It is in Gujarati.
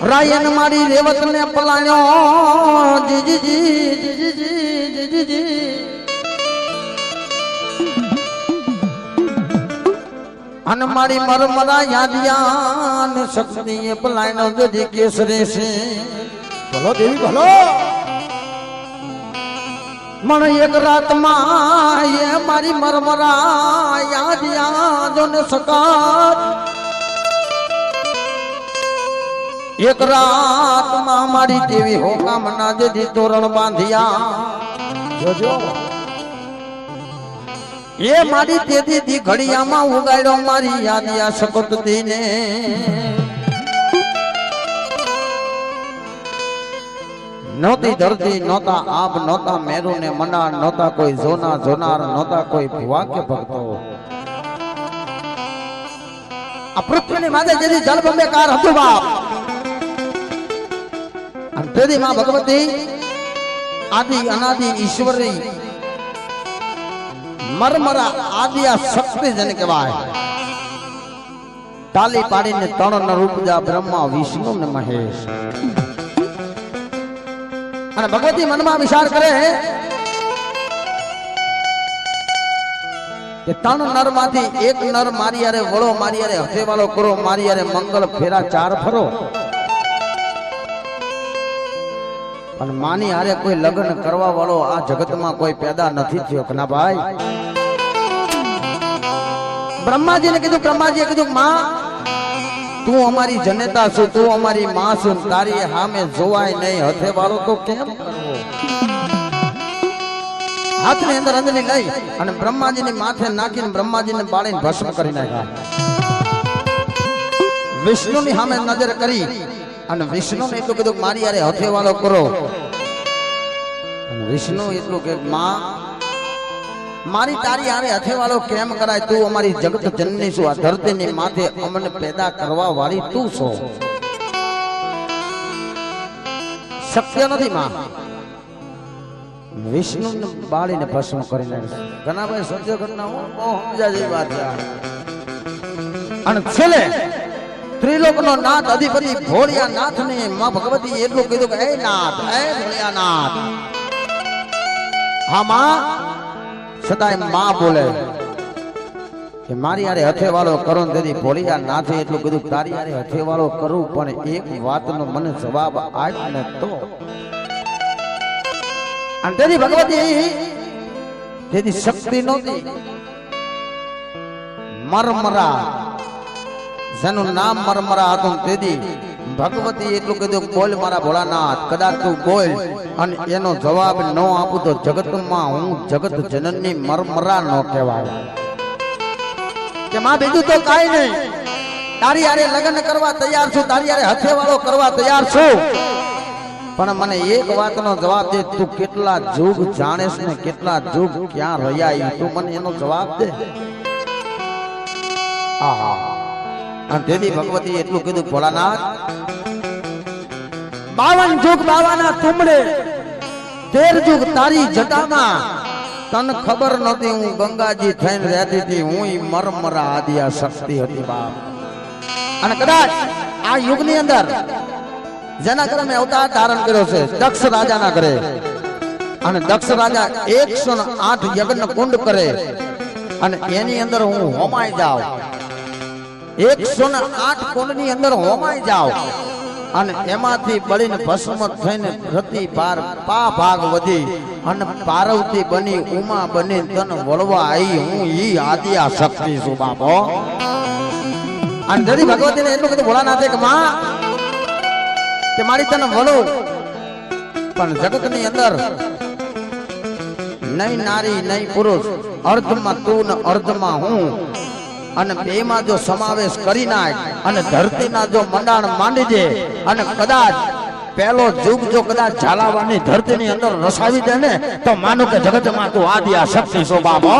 રાયન મારી રેવત ને પલાણ્યો જીજીજી જીજીજી જીજીજી અન મારી મરમરા યાદિયાન શક્તિ એ પલાણ્યો જોજી કેસરી છે. ભલો દેવી, ભલો. મણ એક રાતમાં એ મારી મરમરા યાદ યાદ સકાર સકાત રાતમાં મારી દેવી હોકામના જજી તોરણ બાંધ્યા. એ મારી તેથી દી ઘડિયામાં ઉગાડ્યો મારી યાદિયા શકત દીને નહોતી ધરતી નહોતા આપ નહોતા મેરુ ને મનાર, નહોતા કોઈ જોના જોનાર નહોતા કોઈ ભુવા કે ભક્તો. આ પૃથ્વીની માથે જેથી જળ બંબેકાર હતું બાપ. તેથી માં ભગવતી આદિ અનાદિ ઈશ્વરી મરમરા આદિયા શક્તિ જેને કહેવાય. તાલી પાડીને ત્રણ રૂપ જા બ્રહ્મા, વિષ્ણુ ને મહેશ. અને ભગવતી મનમાં વિચાર કરે કે ત્રણ નરમાંથી એક નર મારી યારે વળો મારી યારે હથેવાળો કરો મારી યારે મંગલ ફેરા ચાર ફરો. પણ માની હારે કોઈ લગ્ન કરવા વાળો આ જગતમાં કોઈ પેદા નથી થયો કે ના ભાઈ? બ્રહ્માજીને કીધું, બ્રહ્માજીએ કીધું, માં, તું અમારી જનેતા છું, તું અમારી માં છું, તારી સામે જોવાય નહીં. હથે વાળો તો કેમ હાથની અંદર અંજલી લઈ અને બ્રહ્માજીની માથે નાખીને બ્રહ્માજીને બાળીને ભસ્મ કરી નાખ્યા. વિષ્ણુની સામે નજર કરી અને વિષ્ણુને એટલું કીધું મારી યારે હથે વાળો કરો વિષ્ણુ એટલું કે, માં, મારી તારી આરે હથે વાળો કેમ કરાય? તું અમારી જગત જનની છું. આ ધરતીની માથે અમને પેદા કરવા વાળી તું છો. શક્ય નથી, માં. વિષ્ણુ બાળીને ભસ્મ કરી નાખે ઘણા ભાઈ સત્ય ઘટના હું બહુ સમજા જેવી વાત છે અને છેલ્લે ત્રિલોકનો નાથ, અધિપતિ ભોળિયા નાથ ને માં ભગવતી એટલું કીધું કે, હે નાથ, હે ભોળિયા નાથ હા, માં? સદાયમાં બોલે કે, મારી યારે હથેવાળો કરો ને તેથી ભોળિયા નાથે એટલું કીધું તારી યારે હથેવાળો કરું, પણ એક વાતનો મને જવાબ આજ ને તો. અને તેથી ભગવતી તેથી શક્તિ નહોતી. મરમરા જેનું નામ મરમરા હતું તેથી ભગવતી એટલું કીધું, બોલ મારા ભોળાનાથ, કદાચ તું બોલ. અને એનો જવાબ ન આપું તો જગતમાં હું જગત જનનની મરમરા ન કહેવાય. કે માં, બીજું તો કાઈ નહીં. તારી હારે લગ્ન કરવા તૈયાર છું, તારી હારે હથેવાળો કરવા તૈયાર છું. પણ મને એક વાતનો જવાબ દે, તું કેટલા જુગ જાણેશ ને કેટલા જુગ ક્યાં રહ્યા તું મને એનો જવાબ દે. આહા. અને તેથી ભગવતી એટલું કીધું, ભોળાનાથ, બાવન જુગ બાવાના તુમડે, તેર જુગ તારી જટામાં. તને ખબર નહોતી, હું ગંગાજી થઈને રહેતી હતી. હું મરમરા આદિયા શક્તિ હતી, બાપ. અને કદાચ આ યુગની અંદર જેના ઘરે મેં અવતાર ધારણ કર્યો છે, દક્ષ રાજાના ઘરે, અને દક્ષ રાજા એકસો ને આઠ યજ્ઞ કુંડ કરે, અને એની અંદર હું હોમાઈ જાઉં. એકસો ને આઠ કુંડની અંદર હોમાઈ જાવ અને એમાંથી બળીને ભસ્મ થઈને રતિ પા ભાગ વધી અને પાર્વતી બની, ઉમા બની, તન વળવા આવી હું અને દરી ભગવતીને એટલું કીધું ભોળાનાથે કે, માં, કે મારી તને વળો. પણ જગતની અંદર નહીં નારી, નહીં પુરુષ, અર્ધમાં તું ને અર્ધમાં હું. અને બેમાં જો સમાવેશ કરી નાખ અને ધરતીના જો મંડાણ માંડી દે અને કદાચ પહેલો જુગ જો કદાચ ઝાલાવાની ધરતીની અંદર રસાવી દે ને, તો માનો કે જગતમાં તું આદિ શક્તિ બાબો